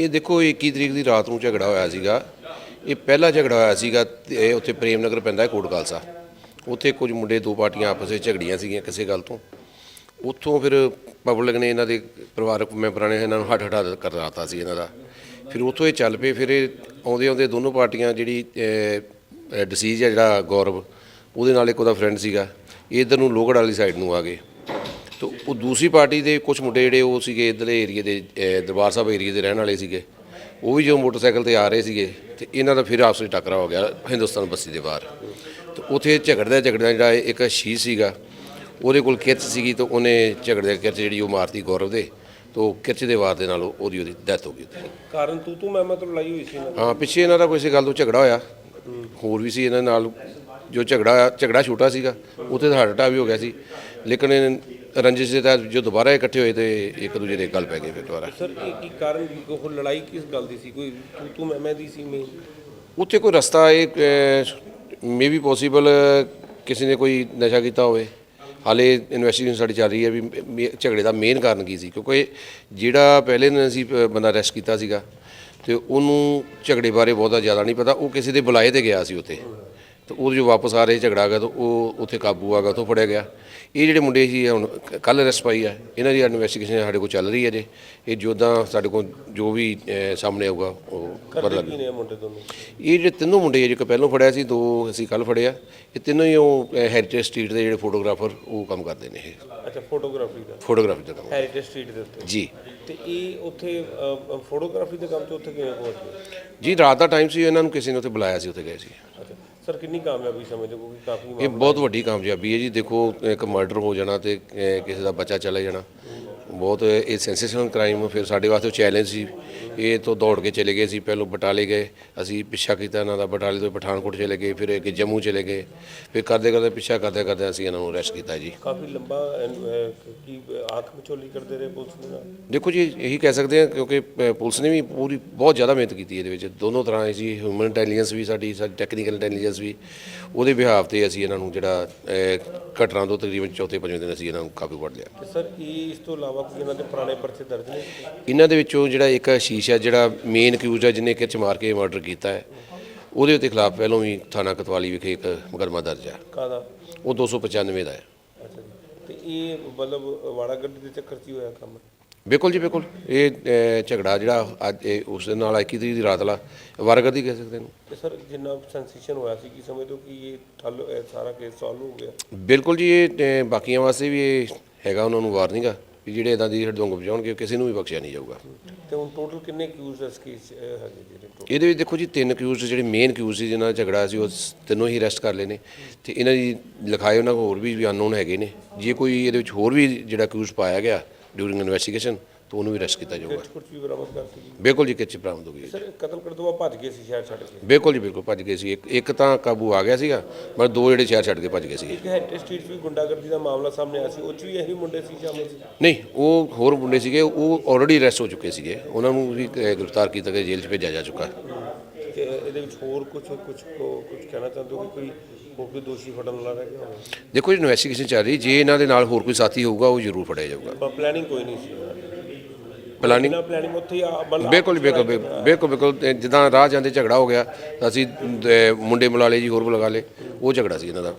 ਇਹ ਦੇਖੋ 21 ਤਰੀਕ ਦੀ ਰਾਤ ਨੂੰ ਝਗੜਾ ਹੋਇਆ ਸੀਗਾ? ਇਹ ਪਹਿਲਾ ਝਗੜਾ ਹੋਇਆ ਸੀਗਾ ਇਹ ਉੱਥੇ ਪ੍ਰੇਮ ਨਗਰ ਪੈਂਦਾ ਹੈ ਕੋਟ ਖਾਲਸਾ ਉੱਥੇ ਕੁਝ ਮੁੰਡੇ, ਦੋ ਪਾਰਟੀਆਂ ਆਪਸ ਵਿੱਚ ਝਗੜੀਆਂ ਸੀਗੀਆਂ ਕਿਸੇ ਗੱਲ ਤੋਂ। ਉੱਥੋਂ ਫਿਰ ਪਬਲਿਕ ਨੇ ਇਹਨਾਂ ਦੇ ਪਰਿਵਾਰਕ ਮੈਂਬਰਾਂ ਨੇ ਇਹਨਾਂ ਨੂੰ ਹੱਠ ਹਟਾ ਕਰ ਰਾਤਾ ਸੀ ਇਹਨਾਂ ਦਾ। ਫਿਰ ਉੱਥੋਂ ਇਹ ਚੱਲ ਪਏ, ਫਿਰ ਇਹ ਆਉਂਦੇ ਆਉਂਦੇ ਦੋਨੋਂ ਪਾਰਟੀਆਂ ਜਿਹੜੀ ਡਿਸੀਜ ਹੈ ਜਿਹੜਾ ਗੌਰਵ, ਉਹਦੇ ਨਾਲ ਇੱਕ ਉਹਦਾ ਫਰੈਂਡ ਸੀਗਾ। ਇਹ ਇਧਰ ਨੂੰ ਲੋਹਗੜ੍ਹ ਵਾਲੀ ਸਾਈਡ ਨੂੰ ਆ ਗਏ। ਤੋ ਉਹ ਦੂਸਰੀ ਪਾਰਟੀ ਦੇ ਕੁਝ ਮੁੰਡੇ ਜਿਹੜੇ ਉਹ ਸੀਗੇ ਇਧਰਲੇ ਏਰੀਏ ਦੇ ਦਰਬਾਰ ਸਾਹਿਬ ਏਰੀਏ ਦੇ ਰਹਿਣ ਵਾਲੇ ਸੀਗੇ। ਉਹ ਵੀ ਜੋ ਮੋਟਰਸਾਈਕਲ ਤੇ ਆ ਰਹੇ ਸੀਗੇ ਤੇ ਇਹਨਾਂ ਦਾ ਫਿਰ ਆਪਸ ਵਿੱਚ ਟੱਕਰਾ ਹੋ ਗਿਆ ਹਿੰਦੁਸਤਾਨ ਬਸਤੀ ਦੇ ਬਾਹਰ। ਤੇ ਉੱਥੇ ਝਗੜਦਾ ਝਗੜਦਾ ਜਿਹੜਾ ਇੱਕ ਸ਼ੀਸ਼ ਸੀਗਾ ਉਹਦੇ ਕੋਲ ਕਿਰਚ ਸੀਗੀ ਤਾਂ ਉਹਨੇ ਝਗੜਦੇ ਕਿਰਚ ਜਿਹੜੀ ਉਹ ਮਾਰਤੀ ਗੌਰਵ ਦੇ ਤੋ ਕਿਰਚ ਦੇ ਵਾਰ ਦੇ ਨਾਲ ਉਹ- ਉਹਦੀ ਉਹਦੀ ਡੈਥ ਹੋ ਗਈ ਉੱਥੇ। ਕਾਰਨ ਤੂੰ ਤੂੰ ਮੈਂ ਮੈਂ ਤੋਂ ਲੜਾਈ ਹੋਈ ਸੀ। ਹਾਂ ਪਿੱਛੇ ਇਹਨਾਂ ਦਾ ਕੋਈ ਸੀ ਗੱਲ ਤੋਂ ਝਗੜਾ ਹੋਇਆ। ਹੋਰ ਵੀ ਸੀ ਇਹਨਾਂ ਨਾਲ। ਜੋ ਝਗੜਾ ਝਗੜਾ ਛੋਟਾ ਸੀਗਾ ਉੱਥੇ ਤਾਂ ਅਟੈਕ ਵੀ ਹੋ ਗਿਆ ਸੀ। ਲੇਕਿਨ ਇਹ ਰੰਜਿਸ਼ ਦੇ ਤਹਿਤ ਜੋ ਦੁਬਾਰਾ ਇਕੱਠੇ ਹੋਏ ਤੇ ਇੱਕ ਦੂਜੇ ਦੇ ਗੱਲ ਪੈ ਗਈ ਫਿਰ ਦੁਬਾਰਾ। ਸਰ ਇਹ ਕੀ ਕਾਰਨ ਉਹ ਲੜਾਈ ਕਿਸ ਗੱਲ ਦੀ ਸੀ? ਕੋਈ ਤੂੰ ਤੂੰ ਮੈਂ ਮੈਂ ਦੀ ਸੀ ਮੇਨ ਉੱਥੇ ਕੋਈ ਰਸਤਾ ਇਹ ਮੇ ਵੀ ਪੋਸੀਬਲ ਕਿਸੇ ਨੇ ਕੋਈ ਨਸ਼ਾ ਕੀਤਾ ਹੋਵੇ। ਹਾਲੇ ਇਨਵੈਸਟੀਗੇਸ਼ਨ ਸਾਡੀ ਚੱਲ ਰਹੀ ਹੈ ਵੀ ਮੇ- ਝਗੜੇ ਦਾ ਮੇਨ ਕਾਰਨ ਕੀ ਸੀ? ਕਿਉਂਕਿ ਜਿਹੜਾ ਪਹਿਲੇ ਨੇ ਅਸੀਂ ਬੰਦਾ ਅਰੈਸਟ ਕੀਤਾ ਸੀਗਾ ਤੇ ਉਹਨੂੰ ਝਗੜੇ ਬਾਰੇ ਬਹੁਤਾ ਜ਼ਿਆਦਾ ਨਹੀਂ ਪਤਾ। ਉਹ ਕਿਸੇ ਦੇ ਬੁਲਾਏ ਤੇ ਗਿਆ ਸੀ ਉੱਥੇ। ਤੇ ਉਹ ਜੋ ਵਾਪਸ ਆ ਰਹੇ ਝਗੜਾ ਗਿਆ ਤਾਂ ਉਹ ਉੱਥੇ ਕਾਬੂ ਆ ਗਿਆ ਉੱਥੋਂ ਫੜਿਆ ਗਿਆ। ਇਹ ਜਿਹੜੇ ਮੁੰਡੇ ਸੀ ਹੁਣ ਕੱਲ ਅਰੈਸਟ ਪਾਈ ਆ। ਇਹਨਾਂ ਦੀ ਇਨਵੈਸਟੀਗੇਸ਼ਨ ਸਾਡੇ ਕੋਲ ਚੱਲ ਰਹੀ ਹੈ ਜੇ ਇਹ ਜੋਦਾਂ ਸਾਡੇ ਕੋਲ ਜੋ ਵੀ ਸਾਹਮਣੇ ਆਊਗਾ ਉਹ ਕਰਦੇ ਲੱਗ ਇਹ ਜਿਹੜੇ ਤਿੰਨੋਂ ਮੁੰਡੇ ਜਿਹੜੇ ਪਹਿਲਾਂ ਫੜਿਆ ਸੀ ਦੋ ਅਸੀਂ ਕੱਲ ਫੜਿਆ। ਇਹ ਤਿੰਨੋਂ ਹੀ ਉਹ ਹੈਰੀਟੇਜ ਸਟਰੀਟ ਦੇ ਜਿਹੜੇ ਫੋਟੋਗ੍ਰਾਫਰ ਉਹ ਕੰਮ ਕਰਦੇ ਨੇ ਇਹ। ਅੱਛਾ ਫੋਟੋਗ੍ਰਾਫੀ ਦਾ। ਫੋਟੋਗ੍ਰਾਫੀ ਦਾ ਕੰਮ। ਹੈਰੀਟੇਜ ਸਟਰੀਟ ਦੇ ਉੱਤੇ। ਜੀ। ਤੇ ਇਹ ਉੱਥੇ ਫੋਟੋਗ੍ਰਾਫੀ ਦੇ ਕੰਮ 'ਚ ਉੱਥੇ ਕਿਵੇਂ ਪਹੁੰਚ ਗਏ? ਜੀ ਰਾਤ ਦਾ ਟਾਈਮ ਸੀ ਇਹਨਾਂ ਨੂੰ ਕਿਸੇ ਨੇ ਉੱਥੇ ਬੁਲਾਇਆ ਸੀ ਉੱਥੇ ਗਏ ਸੀ। ਸਰ ਕਿੰਨੀ ਕਾਮਯਾਬੀ ਸਮਝਦੇ ਹੋ ਕਿਉਂਕਿ ਕਾਫੀ ਇਹ ਬਹੁਤ ਵੱਡੀ ਕਾਮਯਾਬੀ ਹੈ ਜੀ। ਦੇਖੋ ਇੱਕ ਮਰਡਰ ਹੋ ਜਾਣਾ ਤੇ ਅਹ, ਕਿਸੇ ਦਾ ਬੱਚਾ ਚਲੇ ਜਾਣਾ। ਬਹੁਤ ਇਹ ਸੈਂਸੇਸ਼ਨਲ ਕ੍ਰਾਈਮ ਫਿਰ ਸਾਡੇ ਵਾਸਤੇ ਚੈਲੰਜ ਸੀ। ਇਹ ਤੋਂ ਦੌੜ ਕੇ ਚਲੇ ਗਏ ਸੀ ਪਹਿਲੋਂ ਬਟਾਲੇ ਗਏ। ਅਸੀਂ ਪਿੱਛਾ ਕੀਤਾ ਇਹਨਾਂ ਦਾ ਬਟਾਲੇ ਤੋਂ ਪਠਾਨਕੋਟ ਚਲੇ ਗਏ ਫਿਰ ਇੱਕ ਜੰਮੂ ਚਲੇ ਗਏ। ਫਿਰ ਕਰਦੇ ਕਰਦੇ ਪਿੱਛਾ ਕਰਦੇ ਕਰਦੇ ਅਸੀਂ ਇਹਨਾਂ ਨੂੰ ਅਰੈਸਟ ਕੀਤਾ ਜੀ। ਕਾਫੀ ਲੰਬਾ ਕੀ ਆਂਖ ਮਚੋਲੀ ਕਰਦੇ ਰਹੇ ਪੁਲਿਸ ਨਾਲ? ਦੇਖੋ ਜੀ ਇਹੀ ਕਹਿ ਸਕਦੇ ਹਾਂ ਕਿਉਂਕਿ ਪੁਲਿਸ ਨੇ ਵੀ ਪੂਰੀ ਬਹੁਤ ਜ਼ਿਆਦਾ ਮਿਹਨਤ ਕੀਤੀ ਇਹਦੇ ਵਿੱਚ। ਦੋਨੋਂ ਤਰ੍ਹਾਂ ਜੀ ਹਿਊਮਨ ਇੰਟੈਲੀਜੈਂਸ ਵੀ ਸਾਡੀ ਸਾਡੀ ਟੈਕਨੀਕਲ ਇੰਟੈਲੀਜੈਂਸ ਵੀ। ਉਹਦੇ ਬਿਹਾਫ ਤੇ ਅਸੀਂ ਇਹਨਾਂ ਨੂੰ ਜਿਹੜਾ ਘਟਨਾ ਤੋਂ ਤਕਰੀਬਨ ਚੌਥੇ ਪੰਜਵੇਂ ਦਿਨ ਅਸੀਂ ਇਹਨਾਂ ਨੂੰ ਕਾਬੂ ਕਰ ਲਿਆ। ਸਰ ਇਹ ਇਸ ਤੋਂ ਇਲਾਵਾ ਇਹਨਾਂ ਦੇ ਪੁਰਾਣੇ ਪਰਚੇ ਦਰਜ ਨੇ? ਇਹਨਾਂ ਦੇ ਵਿੱਚੋਂ ਜਿਹੜਾ ਇੱਕ ਸ਼ੀਸ਼ ਹੈ ਜਿਹੜਾ ਮੇਨ ਅਕਿਊਜ਼ ਹੈ ਜਿਹਨੇ ਕਿਰਚ ਮਾਰ ਕੇ ਮਰਡਰ ਕੀਤਾ ਹੈ ਉਹਦੇ ਉੱਤੇ ਖਿਲਾਫ ਪਹਿਲਾਂ ਵੀ ਥਾਣਾ ਕਤਵਾਲੀ ਵਿਖੇ ਇੱਕ ਮੁਕੱਦਮਾ ਦਰਜ ਹੈ ਕਾਦਾ ਉਹ 295 ਦਾ ਹੈ। ਅੱਛਾ ਜੀ। ਤੇ ਇਹ ਮਤਲਬ ਵਾੜਾ ਗੱਡੀ ਦੇ ਚੱਕਰ 'ਚ ਹੀ ਹੋਇਆ ਕੰਮ? ਬਿਲਕੁਲ ਜੀ ਬਿਲਕੁਲ। ਇਹ ਝਗੜਾ ਜਿਹੜਾ ਅੱਜ ਇਹ ਉਸ ਦੇ ਨਾਲ 21 ਤਰੀਕ ਦੀ ਰਾਤ ਲਾ ਵਾਰਗਰਦੀ ਕਹਿ ਸਕਦੇ ਇਹਨੂੰ ਤੇ ਸਰ ਜਿੰਨਾ ਸੈਂਸੇਸ਼ਨ ਹੋਇਆ ਸੀ ਕੀ ਸਮਝਦੇ ਹੋ ਕਿ ਇਹ ਠੱਲ ਇਹ ਸਾਰਾ ਕੇਸ ਸੋਲਵ ਹੋ ਗਿਆ? ਬਿਲਕੁਲ ਜੀ ਇਹ ਬਾਕੀਆਂ ਵਾਸਤੇ ਵੀ ਇਹ ਹੈਗਾ ਉਹਨਾਂ ਨੂੰ ਵਾਰਨਿੰਗ ਆ। ਵੀ ਜਿਹੜੇ ਇਦਾਂ ਦੀ ਹੜਦੰਗ ਵਜਾਉਣਗੇ ਕਿਸੇ ਨੂੰ ਵੀ ਬਖਸ਼ਿਆ ਨਹੀਂ ਜਾਊਗਾ। ਤੇ ਹੁਣ ਟੋਟਲ ਕਿੰਨੇ ਕਿਊਜ਼ ਇਸ ਕੇਸ 'ਚ, ਅਹ, ਹੈਗੇ ਜਿਹੜੇ total? ਇਹਦੇ ਵਿੱਚ ਦੇਖੋ ਜੀ ਤਿੰਨ ਅਕਿਊਜ਼ ਜਿਹੜੇ ਮੇਨ ਅਕਿਊਜ਼ ਸੀ ਜਿਨ੍ਹਾਂ ਦਾ ਝਗੜਾ ਸੀ ਉਹ ਸ- ਤਿੰਨੋਂ ਹੀ ਅਰੈਸਟ ਕਰ ਲਏ ਨੇ। ਤੇ ਇਹਨਾਂ ਦੀ ਲਿਖਾਏ ਉਹਨਾਂ ਕੋਲ ਹੋਰ ਵੀ ਅਨਨੋਨ ਹੈਗੇ ਨੇ। ਜੇ ਕੋਈ ਇਹਦੇ ਵਿੱਚ ਹੋਰ ਵੀ ਜਿਹੜਾ ਅਕਿਊਜ਼ ਪਾਇਆ ਗਿਆ ਡਿਊਰਿੰਗ ਇਨਵੈਸਟੀਗੇਸ਼ਨ ਤਾਂ ਉਹਨੂੰ ਵੀ ਅਰੈਸਟ ਕੀਤਾ ਜਾਊਗਾ। ਵੀ ਬਰਾਮਦ ਬਿਲਕੁਲ ਜੀ ਕਿੱਚ ਬਰਾਮਦ ਹੋ ਗਈ ਹੈ। ਸਰ ਕਤਲ ਕਰਨ ਤੋਂ ਬਾਅਦ ਭੱਜ ਗਏ ਸੀ ਸ਼ਹਿਰ ਛੱਡ ਕੇ? ਬਿਲਕੁਲ ਜੀ ਬਿਲਕੁਲ ਭੱਜ ਗਏ ਸੀ। ਇੱਕ ਇੱਕ ਤਾਂ ਕਾਬੂ ਆ ਗਿਆ ਸੀਗਾ ਪਰ ਦੋ ਜਿਹੜੇ ਸ਼ਹਿਰ ਛੱਡ ਕੇ ਭੱਜ ਗਏ ਸੀ। ਇੱਕ ਹੈਰੀਟੇਜ ਸਟਰੀਟ 'ਚ ਵੀ ਗੁੰਡਾਗਰਦੀ ਦਾ ਮਾਮਲਾ ਸਾਹਮਣੇ ਆਇਆ ਸੀ ਉਹ 'ਚ ਵੀ ਇਹੀ ਮੁੰਡੇ ਸੀ ਸ਼ਾਮਲ ਸੀ? ਨਹੀਂ ਉਹ ਹੋਰ ਮੁੰਡੇ ਸੀਗੇ ਉਹ ਆਲਰੇਡੀ ਅਰੈਸਟ ਹੋ ਚੁੱਕੇ ਸੀਗੇ। ਉਹਨਾਂ ਨੂੰ ਵੀ ਅ, ਗ੍ਰਿਫਤਾਰ ਕੀਤਾ ਗਿਆ ਜੇਲ੍ਹ 'ਚ ਭੇਜਿਆ ਜਾ ਚੁੱਕਾ। ਤੇ ਇਹਦੇ ਵਿੱਚ ਹੋਰ ਕੁਝ ਕੁਝ ਕੁਝ ਕਹਿਣਾ ਚਾਹੁੰਦੇ ਹੋ ਕਿ ਕੋਈ ਹੋਰ ਕੋਈ ਦੋਸ਼ੀ ਫੜਨ ਵਾਲਾ ਰਹਿ ਗਿਆ ਦੇਖੋ ਜੀ ਇਨਵੈਸਟੀਗੇਸ਼ਨ ਚੱਲ ਰਹੀ ਜੇ ਇਹਨਾਂ ਦੇ ਨਾਲ ਹੋਰ ਕੋਈ ਸਾਥੀ ਹੋਊਗਾ ਉਹ ਜ਼ਰੂਰ ਫੜਿਆ ਜਾਊਗਾ। ਪਲੈਨਿੰਗ ਕੋਈ ਨਹੀਂ ਸੀ। ਪਲਾਨਿੰਗ ਬਿਨਾਂ ਪਲੈਨਿੰਗ ਉੱਥੇ ਹੀ ਆ ਮਤਲਬ ਬਿਲਕੁਲ ਬਿਲਕੁਲ ਬਿਲਕੁਲ ਬਿਲਕੁਲ ਤੇ ਜਿੱਦਾਂ ਰਾਹ ਜਾਂਦੇ ਝਗੜਾ ਹੋ ਗਿਆ ਤਾਂ ਅਸੀਂ ਅ, ਮੁੰਡੇ ਬੁਲਾ ਲਏ ਜੀ ਹੋਰ ਬੁਲਾ ਲਏ। ਉਹ ਝਗੜਾ ਸੀ ਇਹਨਾਂ ਦਾ।